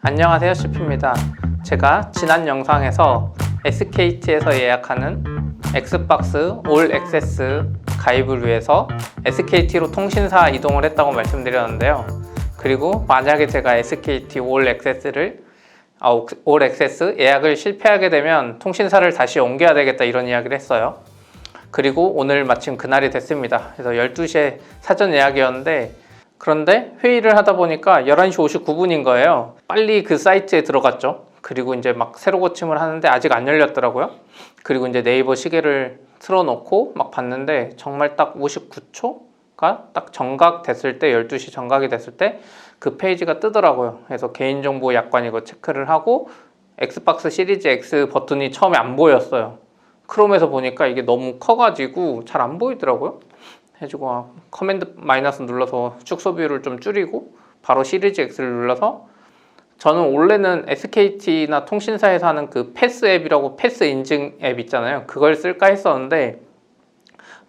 안녕하세요 슈피입니다. 제가 지난 영상에서 SKT에서 예약하는 엑스박스 올 액세스 가입을 위해서 SKT로 통신사 이동을 했다고 말씀드렸는데요. 그리고 만약에 제가 SKT 올 액세스를 아, 올 액세스 예약을 실패하게 되면 통신사를 다시 옮겨야 되겠다 이런 이야기를 했어요. 그리고 오늘 마침 그날이 됐습니다. 그래서 12시에 사전 예약이었는데 그런데 회의를 하다 보니까 11시 59분인 거예요. 빨리 그 사이트에 들어갔죠. 그리고 이제 막 새로 고침을 하는데 아직 안 열렸더라고요. 그리고 이제 네이버 시계를 틀어놓고 막 봤는데 정말 딱 59초가 딱 정각 됐을 때 12시 정각이 됐을 때 그 페이지가 뜨더라고요. 그래서 개인정보 약관 이거 체크를 하고 엑스박스 시리즈 X 버튼이 처음에 안 보였어요. 크롬에서 보니까 이게 너무 커가지고 잘 안 보이더라고요. 해주고 아, 커맨드 마이너스 눌러서 축소 비율을 좀 줄이고 바로 시리즈 X를 눌러서 저는 원래는 SKT나 통신사에서 하는 그 패스 앱이라고 패스 인증 앱 있잖아요. 그걸 쓸까 했었는데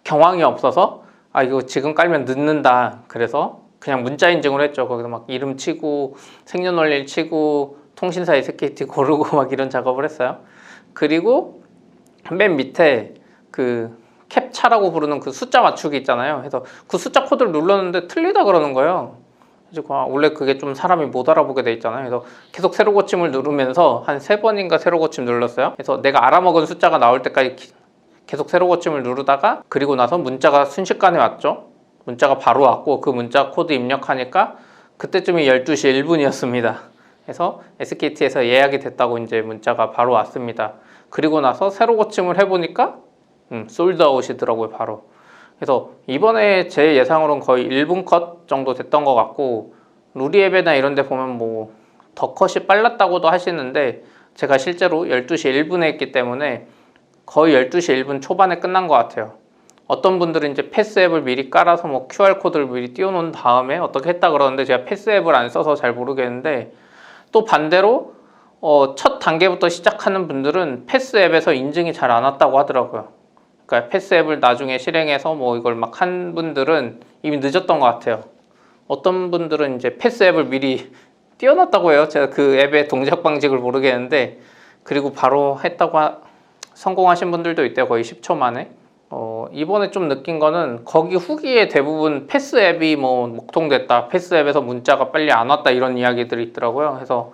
경황이 없어서 아 이거 지금 깔면 늦는다. 그래서 그냥 문자 인증을 했죠. 거기서 막 이름 치고 생년월일 치고 통신사 SKT 고르고 막 이런 작업을 했어요. 그리고 맨 밑에 그 캡차라고 부르는 그 숫자 맞추기 있잖아요. 그래서 그 숫자 코드를 눌렀는데 틀리다 그러는 거예요. 그래서 아, 원래 그게 좀 사람이 못 알아보게 돼 있잖아요. 그래서 계속 새로 고침을 누르면서 한 세 번인가 새로 고침 눌렀어요. 그래서 내가 알아먹은 숫자가 나올 때까지 기- 계속 새로 고침을 누르다가 그리고 나서 문자가 순식간에 왔죠. 문자가 바로 왔고 그 문자 코드 입력하니까 그때쯤이 12시 1분이었습니다. 그래서 SKT에서 예약이 됐다고 이제 문자가 바로 왔습니다. 그리고 나서 새로 고침을 해보니까 음, 솔드아웃이더라고요 바로. 그래서 이번에 제 예상으로는 거의 1분 컷 정도 됐던 것 같고 루리앱이나 이런 데 보면 뭐 더 컷이 빨랐다고도 하시는데 제가 실제로 12시 1분에 했기 때문에 거의 12시 1분 초반에 끝난 것 같아요. 어떤 분들은 이제 패스 앱을 미리 깔아서 뭐 QR코드를 미리 띄워놓은 다음에 어떻게 했다 그러는데 제가 패스 앱을 안 써서 잘 모르겠는데 또 반대로 어, 첫 단계부터 시작하는 분들은 패스 앱에서 인증이 잘 안 왔다고 하더라고요 그러니까 패스 앱을 나중에 실행해서 뭐 이걸 막 한 분들은 이미 늦었던 것 같아요. 어떤 분들은 이제 패스 앱을 미리 띄워놨다고 해요. 제가 그 앱의 동작 방식을 모르겠는데 그리고 바로 했다고 하- 성공하신 분들도 있대요. 거의 10초 만에. 어, 이번에 좀 느낀 거는 거기 후기에 대부분 패스 앱이 뭐 목통됐다. 패스 앱에서 문자가 빨리 안 왔다 이런 이야기들이 있더라고요. 그래서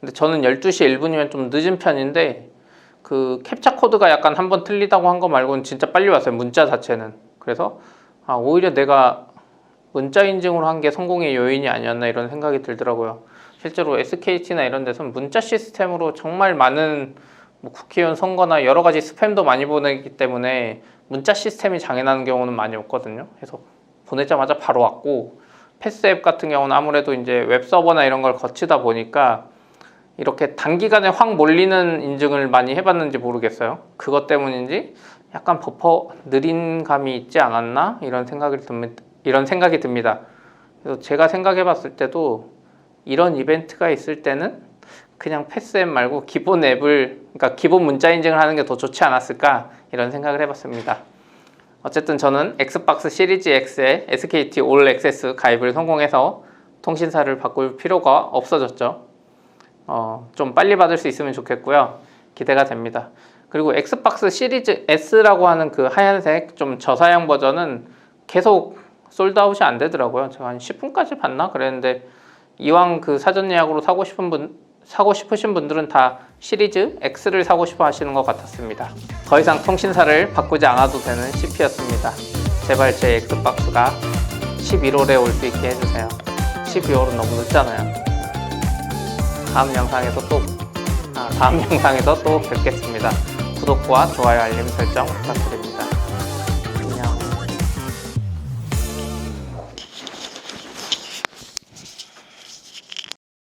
근데 저는 12시 1분이면 좀 늦은 편인데 그 캡처 코드가 약간 한 번 틀리다고 한 거 말고는 진짜 빨리 왔어요. 문자 자체는. 그래서 아, 오히려 내가 문자 인증으로 한 게 성공의 요인이 아니었나 이런 생각이 들더라고요. 실제로 SKT나 이런 데서는 문자 시스템으로 정말 많은 뭐 국회의원 선거나 여러 가지 스팸도 많이 보내기 때문에 문자 시스템이 장애나는 경우는 많이 없거든요. 그래서 보내자마자 바로 왔고 패스 앱 같은 경우는 아무래도 이제 웹 서버나 이런 걸 거치다 보니까 이렇게 단기간에 확 몰리는 인증을 많이 해봤는지 모르겠어요. 그것 때문인지 약간 버퍼 느린 감이 있지 않았나 이런 생각이 듭니다. 이런 생각이 듭니다. 그래서 제가 생각해봤을 때도 이런 이벤트가 있을 때는 그냥 패스 앱 말고 기본 앱을 그러니까 기본 문자 인증을 하는 게 더 좋지 않았을까 이런 생각을 해봤습니다. 어쨌든 저는 엑스박스 시리즈 X에 SKT 올 액세스 가입을 성공해서 통신사를 바꿀 필요가 없어졌죠. 어, 좀 빨리 받을 수 있으면 좋겠고요. 기대가 됩니다. 그리고 엑스박스 시리즈 S라고 하는 그 하얀색 좀 저사양 버전은 계속 솔드아웃이 안 되더라고요. 제가 한 10분까지 봤나 그랬는데 이왕 그 사전 예약으로 사고 싶은 분 사고 싶으신 분들은 다 시리즈 X를 사고 싶어 하시는 것 같았습니다. 더 이상 통신사를 바꾸지 않아도 되는 CP였습니다. 제발 제 엑스박스가 11월에 올 수 있게 해주세요. 12월은 너무 늦잖아요. 다음 영상에서 또 아, 다음 영상에서 또 뵙겠습니다. 구독과 좋아요 알림 설정 부탁드립니다.